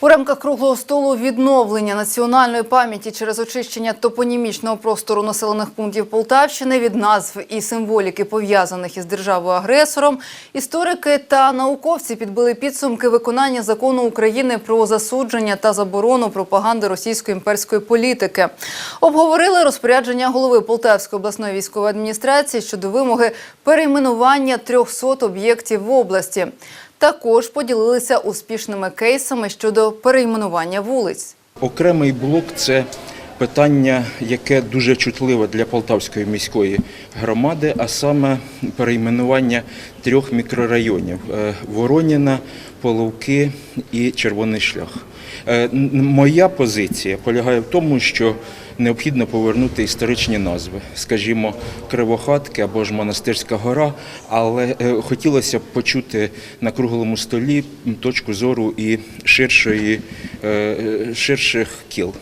У рамках круглого столу відновлення національної пам'яті через очищення топонімічного простору населених пунктів Полтавщини від назв і символіки, пов'язаних із державою-агресором, історики та науковці підбили підсумки виконання закону України про засудження та заборону пропаганди російської імперської політики. Обговорили розпорядження голови Полтавської обласної військової адміністрації щодо вимоги перейменування 300 об'єктів в області. Також поділилися успішними кейсами щодо перейменування вулиць. Окремий блок це питання, яке дуже чутливе для Полтавської міської громади, а саме перейменування трьох мікрорайонів е, Вороніна, Половки і Червоний Шлях. Е, Моя позиція полягає в тому, що необхідно повернути історичні назви, скажімо, Кривохатки або ж Монастирська гора, але е, хотілося б почути на круглому столі точку зору і ширшої, ширших кіл.